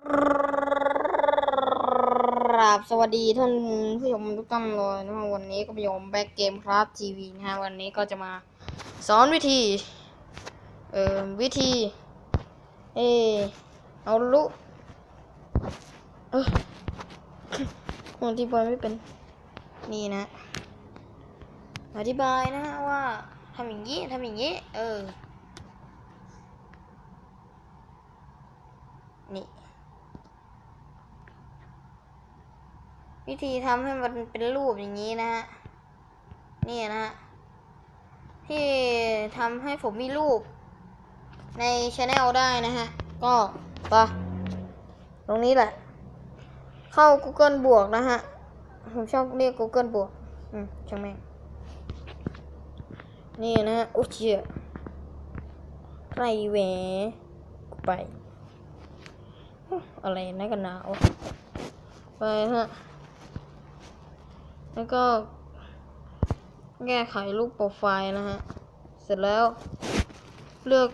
ครับสวัสดีท่านผู้ชมทุกท่านเลยนะวันนี้ก็ไปยมแบ็กเกมครับทีวีนะฮะวันนี้ก็จะมาสอนวิธี เอ่อวิธี เออเอาลุเอออธิบายไม่เป็นนี่นะ อธิบายนะฮะว่าทำอย่างนี้ทำอย่างนี้ เออ นี่ วิธีทำให้มันเป็นรูปอย่างนี้นะฮะนี่นะฮะที่ทำให้ผมมีรูป ในช anel ได้นะฮะ ก็ไปะตรงนี้แหละ เข้า Google บวกนะฮะ ผมชอบเรียก Google บวก อืมช่างแม่งนี่นะฮะโอ้เชี่ยไรแหวกูไป อะไรนักกันหนาวะไปฮะ แล้วก็ แก้ไขรูปโปรไฟล์นะฮะ เสร็จแล้ว เลือก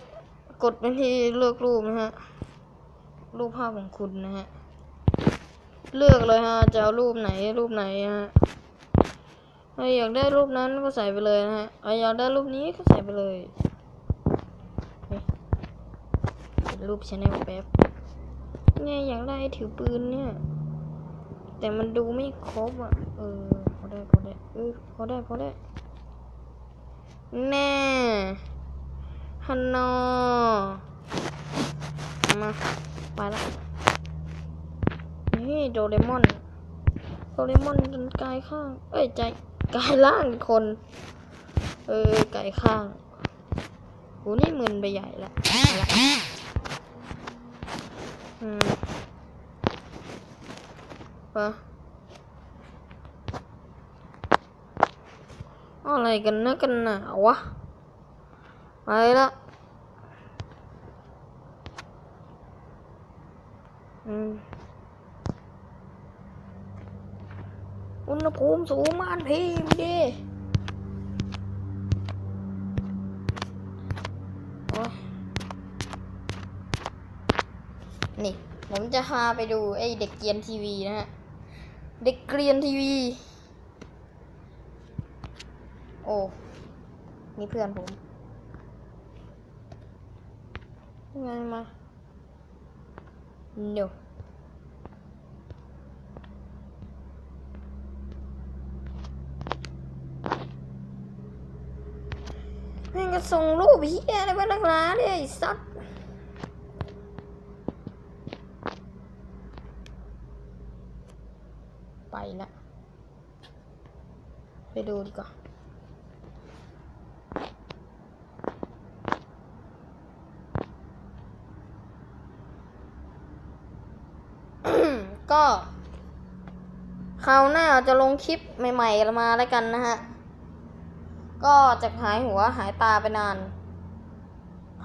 กดไปที่เลือกรูปนะฮะ รูปภาพของคุณนะฮะ เลือกเลยฮะ จะเอารูปไหนรูปไหนฮะถ้าอยากได้รูปนั้นก็ใส่ไปเลยนะฮะเออยากได้รูปนี้ก็ใส่ไปเลยเฮ้ยเป็นรูปชแนลแป๊บ เนี่ยอยากได้ถือปืนเนี่ย แต่มันดูไม่ครบอะ เออ ได้พอได้เออพอได้พอได้แน่ฮันนอมาไปละนี่โดเรมอนโดเรมอนเป็นกายข้าง เอ้ยใจกายล่างคน เออกายข้างโหนี่มึนไปใหญ่ละเอาละ อะไรกันนะกันหนาวะไปละอุณหภูมิสูงมานพี่มดินี่ ผมจะพาไปดูไอ้เด็กเกียนทีวีนะฮะ เด็กเกรียนทีวี โอ้นี่เพื่อนผมยังไงมา no แม่งก็ส่งรูปเฮียอะไรมานักหนาเนี่ยไอ้สัตว์ไปละไปดูดีกว่า ก็คราวหน้าจะลงคลิปใหม่ๆมาแล้วกันนะฮะ ก็จะหายหัวหายตาไปนาน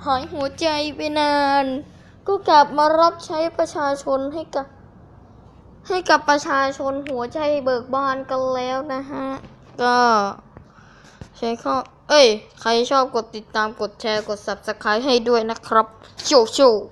หายหัวใจไปนาน ก็กลับมารับใช้ประชาชนให้กับ ให้กับประชาชนหัวใจเบิกบานกันแล้วนะฮะ ก็ใช้ข้อ เอ้ย ใครชอบกดติดตามกดแชร์กด subscribe ให้ด้วยนะครับ โชว์โชว์